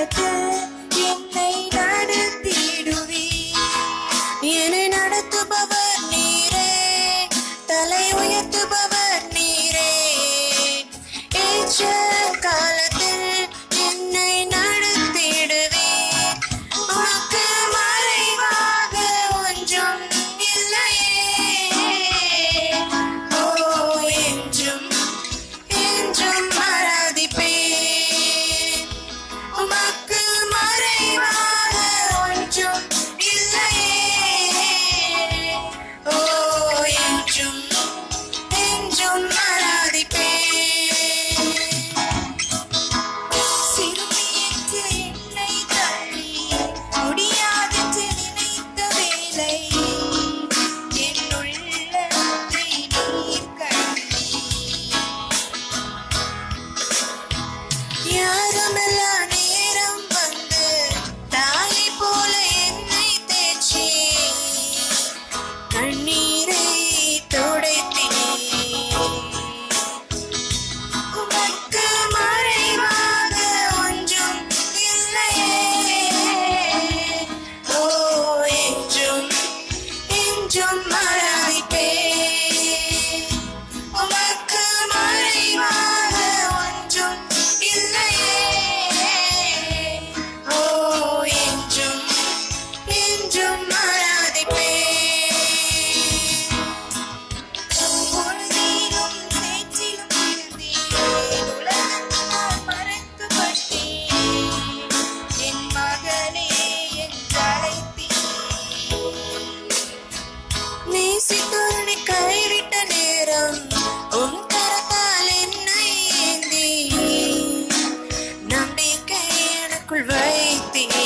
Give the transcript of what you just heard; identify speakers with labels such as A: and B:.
A: look you நேரம் உன் கரத்தால் என்னை நம்பிக்கை எனக்குள் வைத்தேன்